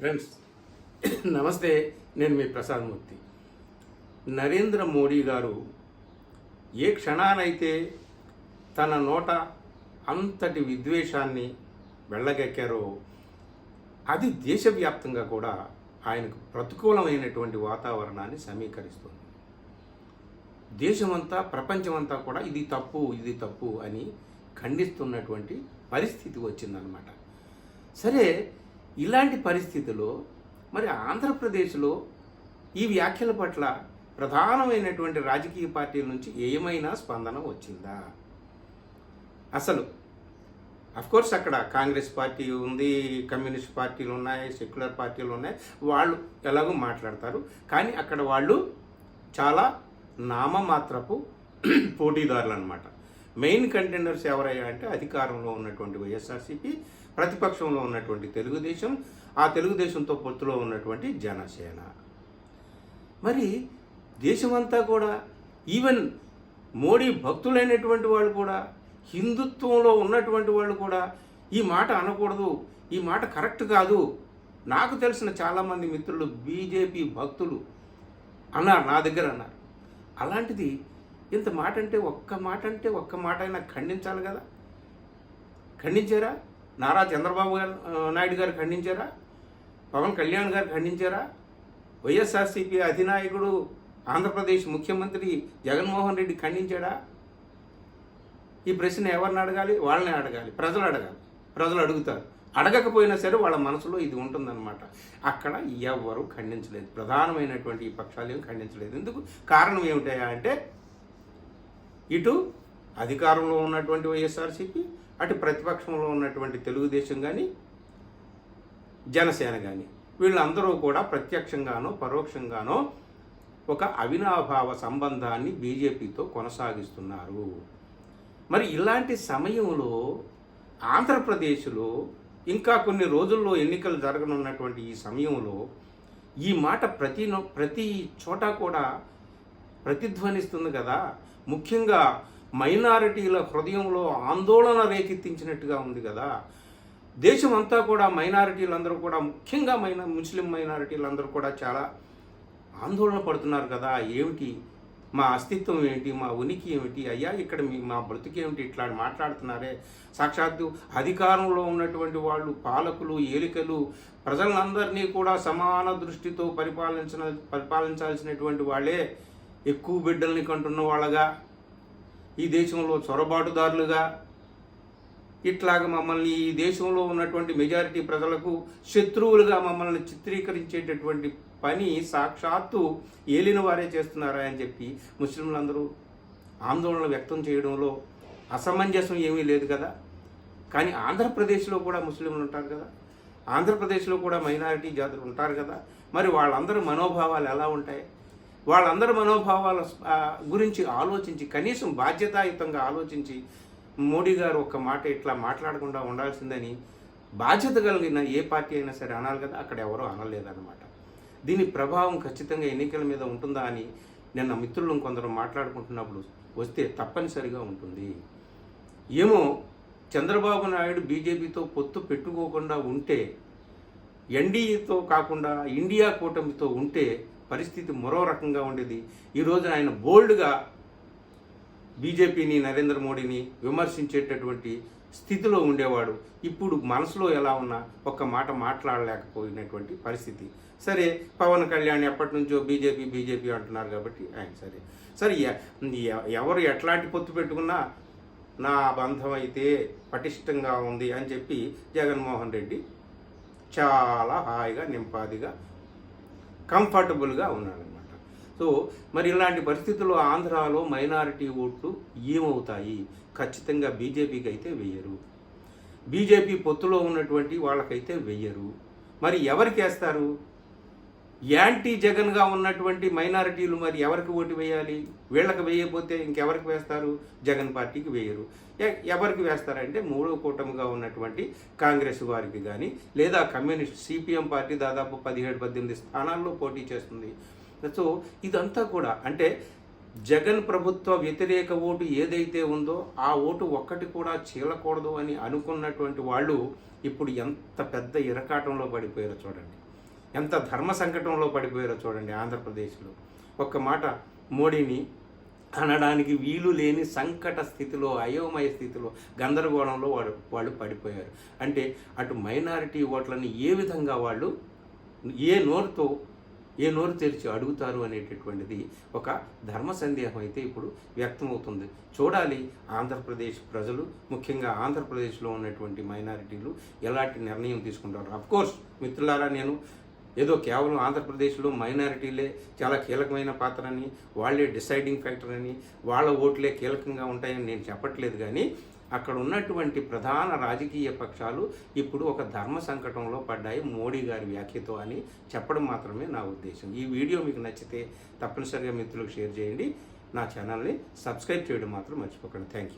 Friends నమస్తే నేను మీ ప్రసాద్ మూర్తి. నరేంద్ర మోడీ గారు ఏ క్షణానైతే తన నోట అంతటి విద్వేషాన్ని వెళ్ళగక్కారో అది దేశవ్యాప్తంగా కూడా ఆయనకు ప్రతికూలమైనటువంటి వాతావరణాన్ని సమీకరిస్తుంది. దేశమంతా ప్రపంచమంతా కూడా ఇది తప్పు ఇది తప్పు అని ఖండిస్తున్నటువంటి పరిస్థితి వచ్చిందనమాట సరే ఇలాంటి పరిస్థితిలో మరి ఆంధ్రప్రదేశ్లో ఈ వ్యాఖ్యల పట్ల ప్రధానమైనటువంటి రాజకీయ పార్టీల నుంచి ఏమైనా స్పందన వచ్చిందా? అసలు కోర్స్ అక్కడ కాంగ్రెస్ పార్టీ ఉంది కమ్యూనిస్ట్ పార్టీలు ఉన్నాయి సెక్యులర్ పార్టీలు ఉన్నాయి వాళ్ళు ఎలాగో మాట్లాడతారు. కానీ అక్కడ వాళ్ళు చాలా నామమాత్రపు పోటీదారులు అనమాట మెయిన్ కంటెండర్స్ ఎవరయ్యా అంటే అధికారంలో ఉన్నటువంటి వైఎస్ఆర్సీపీ ప్రతిపక్షంలో ఉన్నటువంటి తెలుగుదేశం ఆ తెలుగుదేశంతో పొత్తులో ఉన్నటువంటి జనసేన. మరి దేశమంతా కూడా ఈవెన్ మోడీ భక్తులైనటువంటి వాళ్ళు కూడా హిందుత్వంలో ఉన్నటువంటి వాళ్ళు కూడా ఈ మాట అనకూడదు ఈ మాట కరెక్ట్ కాదు. నాకు తెలిసిన చాలామంది మిత్రులు బీజేపీ భక్తులు అన్నారు నా దగ్గర అన్నారు. అలాంటిది ఇంత మాట అంటే ఒక్క మాట అంటే ఒక్క మాట అయినా ఖండించాలి కదా. ఖండించారా? నారా చంద్రబాబు గారు నాయుడు గారు ఖండించారా? పవన్ కళ్యాణ్ గారు ఖండించారా? వైఎస్ఆర్సీపీ అధినాయకుడు ఆంధ్రప్రదేశ్ ముఖ్యమంత్రి జగన్మోహన్ రెడ్డి ఖండించాడా? ఈ ప్రశ్న ఎవరిని అడగాలి? వాళ్ళని అడగాలి. ప్రజలు అడగాలి. ప్రజలు అడుగుతారు. అడగకపోయినా సరే వాళ్ళ మనసులో ఇది ఉంటుందన్నమాట. అక్కడ ఎవరు ఖండించలేదు. ప్రధానమైనటువంటి ఈ పక్షాలు ఏం ఖండించలేదు. ఎందుకు? కారణం ఏమిటయా అంటే ఇటు అధికారంలో ఉన్నటువంటి వైఎస్ఆర్సీపీ అటు ప్రతిపక్షంలో ఉన్నటువంటి తెలుగుదేశం కానీ జనసేన కానీ వీళ్ళందరూ కూడా ప్రత్యక్షంగానో పరోక్షంగానో ఒక అవినాభావ సంబంధాన్ని బీజేపీతో కొనసాగిస్తున్నారు. మరి ఇలాంటి సమయంలో ఆంధ్రప్రదేశ్లో ఇంకా కొన్ని రోజుల్లో ఎన్నికలు జరగనున్నటువంటి ఈ సమయంలో ఈ మాట ప్రతి ప్రతి చోట కూడా ప్రతిధ్వనిస్తుంది కదా. ముఖ్యంగా మైనారిటీల హృదయంలో ఆందోళన రేకెత్తించినట్టుగా ఉంది కదా. దేశం అంతా కూడా మైనారిటీలందరూ కూడా ముఖ్యంగా మైన ముస్లిం మైనారిటీలందరూ కూడా చాలా ఆందోళన పడుతున్నారు కదా. ఏమిటి? మా అస్తిత్వం ఏంటి? మా ఉనికి ఏమిటి? అయ్యా ఇక్కడ మీ మా బ్రతుకు ఇట్లా మాట్లాడుతున్నారే. సాక్షాత్తు అధికారంలో ఉన్నటువంటి వాళ్ళు పాలకులు ఏలికలు ప్రజలందరినీ కూడా సమాన దృష్టితో పరిపాలించిన పరిపాలించాల్సినటువంటి వాళ్ళే. ఎక్కువ బిడ్డల్ని కంటున్న వాళ్ళగా ఈ దేశంలో చొరబాటుదారులుగా ఇట్లాగ మమ్మల్ని ఈ దేశంలో ఉన్నటువంటి మెజారిటీ ప్రజలకు శత్రువులుగా మమ్మల్ని చిత్రీకరించేటటువంటి పని సాక్షాత్తు ఏలిన వారే చేస్తున్నారా అని చెప్పి ముస్లింలందరూ ఆందోళన వ్యక్తం చేయడంలో అసమంజసం ఏమీ లేదు కదా. కానీ ఆంధ్రప్రదేశ్లో కూడా ముస్లింలు ఉంటారు కదా. ఆంధ్రప్రదేశ్లో కూడా మైనారిటీ జాతులు ఉంటారు కదా. మరి వాళ్ళందరూ మనోభావాలు ఎలా ఉంటాయి? వాళ్ళందరి మనోభావాల గురించి ఆలోచించి కనీసం బాధ్యతాయుతంగా ఆలోచించి మోడీ గారు ఒక మాట ఇట్లా మాట్లాడకుండా ఉండాల్సిందని బాధ్యత కలిగిన ఏ పార్టీ అయినా సరే అనాలి కదా అక్కడ ఎవరో అనలేదన్నమాట. దీని ప్రభావం ఖచ్చితంగా ఎన్నికల మీద ఉంటుందా అని నిన్న మిత్రులు కొందరు మాట్లాడుకుంటున్నప్పుడు వస్తే తప్పనిసరిగా ఉంటుంది. ఏమో చంద్రబాబు నాయుడు బీజేపీతో పొత్తు పెట్టుకోకుండా ఉంటే ఎన్డీఏతో కాకుండా ఇండియా కూటమితో ఉంటే పరిస్థితి మరో రకంగా ఉండేది. ఈరోజు ఆయన బోల్డ్గా బీజేపీని నరేంద్ర మోడీని విమర్శించేటటువంటి స్థితిలో ఉండేవాడు. ఇప్పుడు మనసులో ఎలా ఉన్నా ఒక్క మాట మాట్లాడలేకపోయినటువంటి పరిస్థితి. సరే పవన్ కళ్యాణ్ ఎప్పటి నుంచో బీజేపీ బీజేపీ అంటున్నారు కాబట్టి ఆయన సరే. సరే ఎవరు ఎట్లాంటి పొత్తు పెట్టుకున్నా నా బంధం అయితే పటిష్టంగా ఉంది అని చెప్పి జగన్మోహన్ రెడ్డి చాలా హాయిగా నింపాదిగా కంఫర్టబుల్గా ఉన్నాడనమాట సో మరి ఇలాంటి పరిస్థితుల్లో ఆంధ్రాలో మైనారిటీ ఓట్లు ఏమవుతాయి? ఖచ్చితంగా బీజేపీకి అయితే వెయ్యరు బీజేపీ పొత్తులో ఉన్నటువంటి వాళ్ళకైతే వెయ్యరు మరి ఎవరికి వేస్తారు యాంటీ జగన్గా ఉన్నటువంటి మైనారిటీలు మరి ఎవరికి ఓటు వేయాలి? వీళ్ళకి వేయకపోతే ఇంకెవరికి వేస్తారు? జగన్ పార్టీకి వేయరు. ఎవరికి వేస్తారంటే మూడో కూటమిగా ఉన్నటువంటి కాంగ్రెస్ వారికి కానీ లేదా కమ్యూనిస్ట్ సిపిఎం పార్టీ దాదాపు పదిహేడు పద్దెనిమిది స్థానాల్లో పోటీ చేస్తుంది. సో ఇదంతా కూడా అంటే జగన్ ప్రభుత్వ వ్యతిరేక ఓటు ఏదైతే ఉందో ఆ ఓటు ఒక్కటి కూడా చీలకూడదు అని అనుకున్నటువంటి వాళ్ళు ఇప్పుడు ఎంత పెద్ద ఇరకాటంలో పడిపోయారో చూడండి. ఎంత ధర్మ సంకటంలో పడిపోయారో చూడండి ఆంధ్రప్రదేశ్లో. ఒక్క మాట మోడీని అనడానికి వీలు లేని సంకట స్థితిలో అయోమయ స్థితిలో గందరగోళంలో వాడు వాళ్ళు పడిపోయారు. అంటే అటు మైనారిటీ ఓట్లని ఏ విధంగా వాళ్ళు ఏ నోరుతో ఏ నోరు తెరిచి అడుగుతారు అనేటటువంటిది ఒక ధర్మ సందేహం అయితే ఇప్పుడు వ్యక్తమవుతుంది. చూడాలి ఆంధ్రప్రదేశ్ ప్రజలు ముఖ్యంగా ఆంధ్రప్రదేశ్లో ఉన్నటువంటి మైనారిటీలు ఎలాంటి నిర్ణయం తీసుకుంటారు. అఫ్కోర్స్ మిత్రులారా నేను ఏదో కేవలం ఆంధ్రప్రదేశ్లో మైనారిటీలే చాలా కీలకమైన పాత్ర అని వాళ్ళే డిసైడింగ్ ఫ్యాక్టర్ అని వాళ్ళ ఓట్లే కీలకంగా ఉంటాయని నేను చెప్పట్లేదు కానీ అక్కడ ఉన్నటువంటి ప్రధాన రాజకీయ పక్షాలు ఇప్పుడు ఒక ధర్మ సంకటంలో పడ్డాయి మోడీ గారి వ్యాఖ్యతో అని చెప్పడం మాత్రమే నా ఉద్దేశం. ఈ వీడియో మీకు నచ్చితే తప్పనిసరిగా మిత్రులకు షేర్ చేయండి. నా ఛానల్ని సబ్స్క్రైబ్ చేయడం మాత్రం మర్చిపోకండి. Thank you.